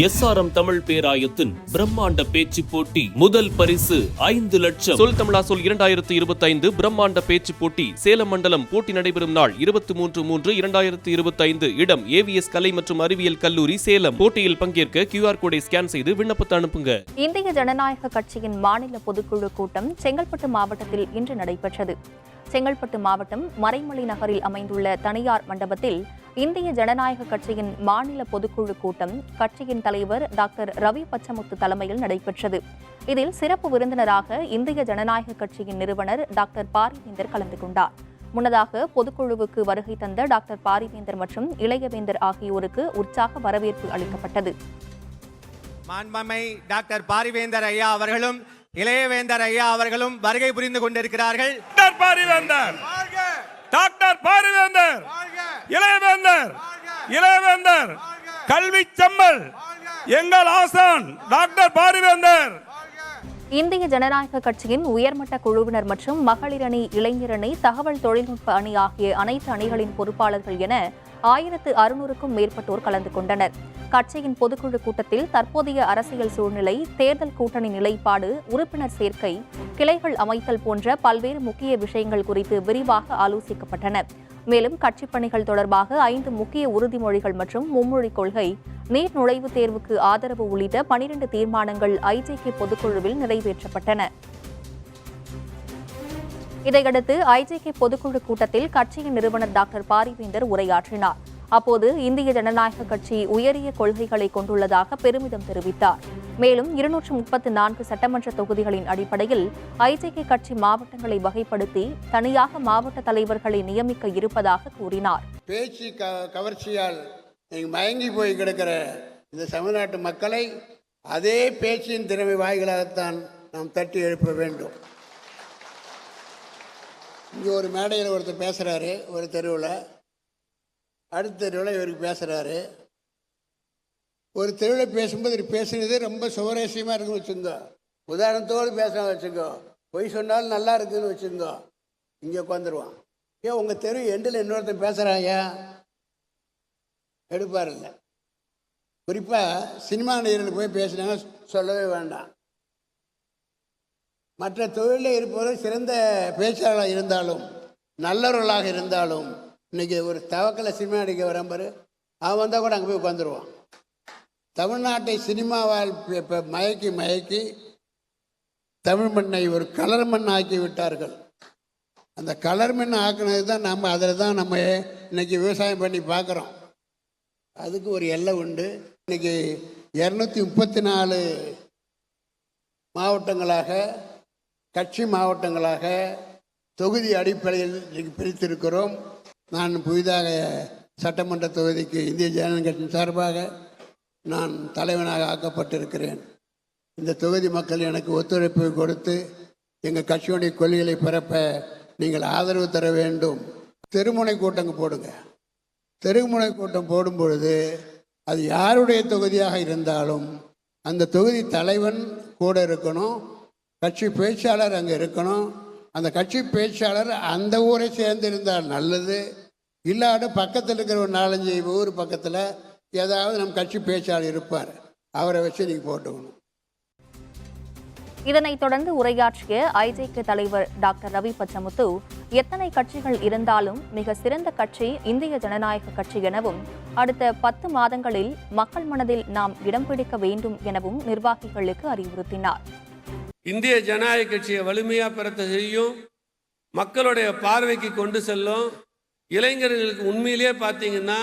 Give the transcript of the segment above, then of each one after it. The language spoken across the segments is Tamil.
எஸ்ஆர்எம் தமிழ் பேராயத்தின் பிரம்மாண்ட பேச்சு போட்டி முதல் பரிசு ஐந்து லட்சம். சொல் தமிழா சொல் இரண்டாயிரத்து இருபத்தைந்து பிரம்மாண்ட பேச்சு போட்டி சேலம் மண்டலம் போட்டி நடைபெறும் நாள் இருபத்தி மூன்று மூன்று இரண்டாயிரத்து இருபத்தைந்து இடம் ஏவிஎஸ் கலை மற்றும் அறிவியல் கல்லூரி சேலம். போட்டியில் பங்கேற்க கியூஆர் கோடை ஸ்கேன் செய்து விண்ணப்பத்தை அனுப்புங்க. இந்திய ஜனநாயக கட்சியின் மாநில பொதுக்குழு கூட்டம் செங்கல்பட்டு மாவட்டத்தில் இன்று நடைபெற்றது. செங்கல்பட்டு மாவட்டம் மறைமலை நகரில் அமைந்துள்ள தனியார் மண்டபத்தில் இந்திய ஜனநாயக கட்சியின் மாநில பொதுக்குழு கூட்டம் கட்சியின் தலைவர் டாக்டர் ரவி பச்சமுத்து தலைமையில் நடைபெற்றது. இதில் சிறப்பு விருந்தினராக இந்திய ஜனநாயக கட்சியின் நிறுவனர் டாக்டர் பாரிவேந்தர் கலந்து கொண்டார். முன்னதாக பொதுக்குழுவுக்கு வருகை தந்த டாக்டர் பாரிவேந்தர் மற்றும் இளையவேந்தர் ஆகியோருக்கு உற்சாக வரவேற்பு அளிக்கப்பட்டது. மாண்பமை டாக்டர் பாரிவேந்தர் ஐயா அவர்களும் இளையவேந்தர் ஐயா அவர்களும் வருகை புரிந்து கொண்டிருக்கிறார்கள். டாக்டர் பாரிவேந்தர். டாக்டர் பாரிவேந்தர். இளையவேந்தர். இளையவேந்தர். கல்வி செம்மல் எங்கள் ஆசான் டாக்டர் பாரிவேந்தர். இந்திய ஜனநாயக கட்சியின் உயர்மட்ட குழுவினர் மற்றும் மகளிர் அணி இளைஞர் அணி தகவல் தொழில்நுட்ப அணி ஆகிய அனைத்து அணிகளின் பொறுப்பாளர்கள் என ஆயிரத்து அறுநூறுக்கும் மேற்பட்டோர் கலந்து கொண்டனர். கட்சியின் பொதுக்குழு கூட்டத்தில் தற்போதைய அரசியல் சூழ்நிலை தேர்தல் கூட்டணி நிலைப்பாடு உறுப்பினர் சேர்க்கை கிளைகள் அமைத்தல் போன்ற பல்வேறு முக்கிய விஷயங்கள் குறித்து விரிவாக ஆலோசிக்கப்பட்டன. மேலும் கட்சிப் பணிகள் தொடர்பாக ஐந்து முக்கிய உறுதிமொழிகள் மற்றும் மும்மொழிக் கொள்கை நீட் நுழைவுத் தேர்வுக்கு ஆதரவு உள்ளிட்ட பனிரெண்டு தீர்மானங்கள் ஐஜேகே பொதுக்குழுவில் நிறைவேற்றப்பட்டன. இதையடுத்து ஐஜேகே பொதுக்குழு கூட்டத்தில் கட்சியின் நிறுவனர் டாக்டர் பாரிவேந்தர் உரையாற்றினார். அப்போது இந்திய ஜனநாயக கட்சி உயரிய கொள்கைகளை கொண்டுள்ளதாக பெருமிதம் தெரிவித்தார். மேலும் இருநூற்று முப்பத்து நான்கு சட்டமன்ற தொகுதிகளின் அடிப்படையில் ஐஜேகே கட்சி மாவட்டங்களை வகைப்படுத்தி தனியாக மாவட்ட தலைவர்களை நியமிக்க இருப்பதாக கூறினார். பேச்சு க கவர்ச்சியால் மயங்கி போய் கிடக்கிற இந்த தமிழ்நாட்டு மக்களை அதே பேச்சின் திறமை வாய்களாகத்தான் நாம் தட்டி எழுப்ப வேண்டும். இங்கே ஒரு மேடையில் ஒருத்தர் பேசுகிறாரு ஒரு தெருவில். அடுத்த தெருவில் இவருக்கு பேசுகிறாரு ஒரு தெருவில் பேசும்போது இது பேசுனது ரொம்ப சுவரேசியமாக இருக்குன்னு வச்சுருந்தோ. உதாரணத்தோடு பேச வச்சுக்கோ. பொய் சொன்னாலும் நல்லா இருக்குதுன்னு வச்சுருந்தோ. இங்கே உட்காந்துருவான் ஏன் உங்கள் தெரு எண்டில் இன்னொருத்தன் பேசுகிறாயா எடுப்பார் இல்லை குறிப்பாக சினிமா நடிகர்கள் போய் பேசினாங்க சொல்லவே வேண்டாம். மற்ற தொழிலில் இருப்பவர்கள் சிறந்த பேச்சாளராக இருந்தாலும் நல்லவர்களாக இருந்தாலும் இன்னைக்கு ஒரு தவக்கலை சினிமா நடிக்க வரம்பரு அவன் வந்தால் கூட அங்கே போய் உட்காந்துருவான் தமிழ்நாட்டை சினிமாவால் இப்போ மயக்கி மயக்கி தமிழ் மண்ணை ஒரு கலர் மண் ஆக்கி விட்டார்கள். அந்த கலர் மண் ஆக்குனது தான் நம்ம அதில் தான் நம்ம இன்னைக்கு விவசாயம் பண்ணி பார்க்குறோம். அதுக்கு ஒரு எல்லை உண்டு. இன்னைக்கு இரநூத்தி முப்பத்தி நாலு மாவட்டங்களாக கட்சி மாவட்டங்களாக தொகுதி அடிப்படையில் இன்னைக்கு பிரித்திருக்கிறோம். நான் புதிதாக சட்டமன்ற தொகுதிக்கு இந்திய ஜனநாயக கட்சியின் சார்பாக நான் தலைவனாக ஆக்கப்பட்டிருக்கிறேன். இந்த தொகுதி மக்கள் எனக்கு ஒத்துழைப்பு கொடுத்து எங்கள் கட்சியுடைய கொள்கைகளை பிறப்ப நீங்கள் ஆதரவு தர வேண்டும். தெருமுனை கூட்டங்க போடுங்க. தெருமுனை கூட்டம் போடும் பொழுது அது யாருடைய தொகுதியாக இருந்தாலும் அந்த தொகுதி தலைவன் கூட இருக்கணும் கட்சி பேச்சாளர் அங்கே இருக்கணும். அந்த கட்சி பேச்சாளர் அந்த ஊரை சேர்ந்து இருந்தால் நல்லது. இல்லாத பக்கத்தில் இருக்கிற ஒரு நாலஞ்சு ஊர் பக்கத்தில் ஏதாவது நம் கட்சி பேச்சாளர் இருப்பார் அவரை வச்சு நீங்கள் போட்டுக்கணும் இதனைத் தொடர்ந்து உரையாற்றிய ஐஜேகே தலைவர் டாக்டர் ரவி பச்சமுத்து எத்தனை கட்சிகள் இருந்தாலும் மிக சிறந்த கட்சி இந்திய ஜனநாயக கட்சி எனவும் அடுத்த பத்து மாதங்களில் மக்கள் மனதில் நாம் இடம் பிடிக்க வேண்டும் எனவும் நிர்வாகிகளுக்கு அறிவுறுத்தினார். இந்திய ஜனநாயக கட்சியை வலிமையா பெறத்த செய்யும் மக்களுடைய பார்வைக்கு கொண்டு செல்லும் இளைஞர்களுக்கு உண்மையிலேயே பார்த்தீங்கன்னா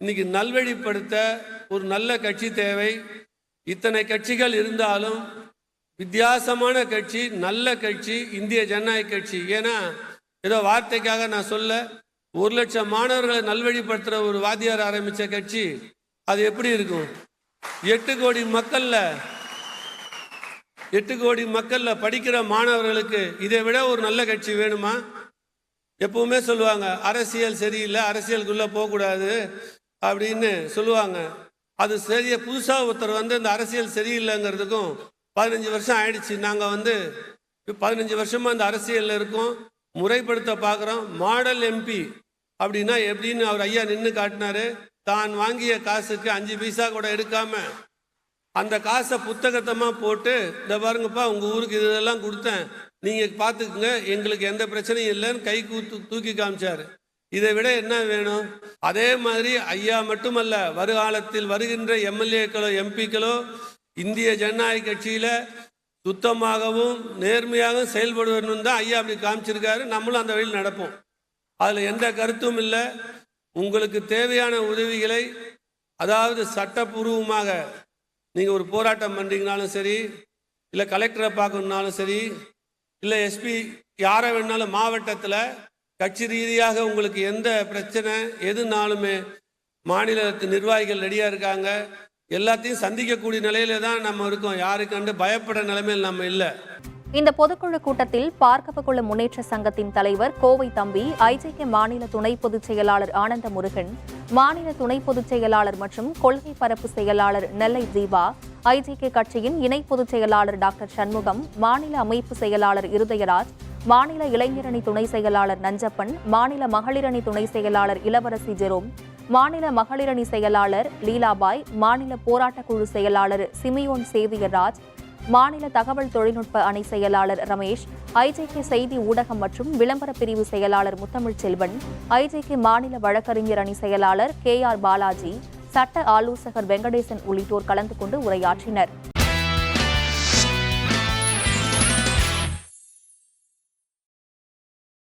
இன்னைக்கு நல்வழிப்படுத்த ஒரு நல்ல கட்சி தேவை. இத்தனை கட்சிகள் இருந்தாலும் வித்தியாசமான கட்சி நல்ல கட்சி இந்திய ஜனநாயக கட்சி. ஏன்னா ஏதோ வார்த்தைக்காக நான் சொல்ல ஒரு லட்சம் மாணவர்களை நல்வழிப்படுத்துகிற ஒரு வாத்தியார் ஆரம்பித்த கட்சி அது எப்படி இருக்கும்? எட்டு கோடி மக்கள்ல எட்டு கோடி மக்கள்ல படிக்கிற மாணவர்களுக்கு இதை விட ஒரு நல்ல கட்சி வேணுமா? எப்பவுமே சொல்லுவாங்க அரசியல் சரியில்லை அரசியலுக்குள்ள போகக்கூடாது. அப்படின்னு சொல்லுவாங்க. அது சரியா புதுசாக ஒருத்தர் வந்து இந்த அரசியல் சரியில்லைங்கிறதுக்கும் பதினஞ்சு வருஷம் ஆயிடுச்சு. நாங்கள் வந்து பதினஞ்சு வருஷமா இந்த அரசியலில் இருக்கோம். முறைப்படுத்த பார்க்குறோம் மாடல் எம்பி அப்படின்னா எப்படின்னு அவர் ஐயா நின்று காட்டினாரு. தான் வாங்கிய காசுக்கு அஞ்சு பைசா கூட எடுக்காம அந்த காசை புத்தகத்தமாக போட்டு இந்த பாருங்கப்பா உங்கள் ஊருக்கு இதெல்லாம் கொடுத்தேன். நீங்கள் பார்த்துக்குங்க எங்களுக்கு எந்த பிரச்சனையும் இல்லைன்னு கை கூத்து தூக்கி காமிச்சார். இதை விட என்ன வேணும்? அதே மாதிரி ஐயா மட்டுமல்ல வருகாலத்தில் வருகின்ற எம்எல்ஏக்களோ எம்பிக்களோ இந்திய ஜனநாயக கட்சியில் சுத்தமாகவும் நேர்மையாகவும் செயல்படுவணும் தான் ஐயா அப்படி காமிச்சிருக்காரு. நம்மளும் அந்த வழியில் நடப்போம். அதில் எந்த கருத்தும் இல்லை. உங்களுக்கு தேவையான உதவிகளை அதாவது சட்டப்பூர்வமாக நீங்கள் ஒரு போராட்டம் பண்ணுறீங்கனாலும் சரி இல்லை கலெக்டரை பார்க்கணுன்னாலும் சரி இல்லை எஸ்பி யாரை வேணாலும் மாவட்டத்தில் கட்சி ரீதியாக உங்களுக்கு எந்த பிரச்சனை எதுனாலுமே மாநிலத்து நிர்வாகிகள் ரெடியாக இருக்காங்க எல்லாத்தையும் சந்திக்கக்கூடிய நிலையில தான் நம்ம இருக்கோம். யாருக்கண்டு பயப்பட நிலைமையில் நம்ம இல்லை. இந்த பொதுக்குழு கூட்டத்தில் பார்க்கப்பகுள முன்னேற்ற சங்கத்தின் தலைவர் கோவை தம்பி ஐஜேகே மாநில துணை பொதுச் செயலாளர் ஆனந்த முருகன் மாநில துணை பொதுச் செயலாளர் மற்றும் கொள்கை பரப்பு செயலாளர் நெல்லை தீபா ஐஜேகே கட்சியின் இணை பொதுச் செயலாளர் டாக்டர் சண்முகம் மாநில அமைப்பு செயலாளர் இருதயராஜ் மாநில இளைஞரணி துணை செயலாளர் நஞ்சப்பன் மாநில மகளிரணி துணை செயலாளர் இளவரசி ஜெரோம் மாநில மகளிரணி செயலாளர் லீலாபாய் மாநில போராட்டக் குழு செயலாளர் சிமியோன் சேவியராஜ் மாநில தகவல் தொழில்நுட்ப அணி செயலாளர் ரமேஷ் ஐஜேகே செய்தி ஊடகம் மற்றும் விளம்பர பிரிவு செயலாளர் முத்தமிழ் செல்வன் ஐஜேகே மாநில வழக்கறிஞர் அணி செயலாளர் கே ஆர் பாலாஜி சட்ட ஆலோசகர் வெங்கடேசன் உள்ளிட்டோர் கலந்து கொண்டு உரையாற்றினர்.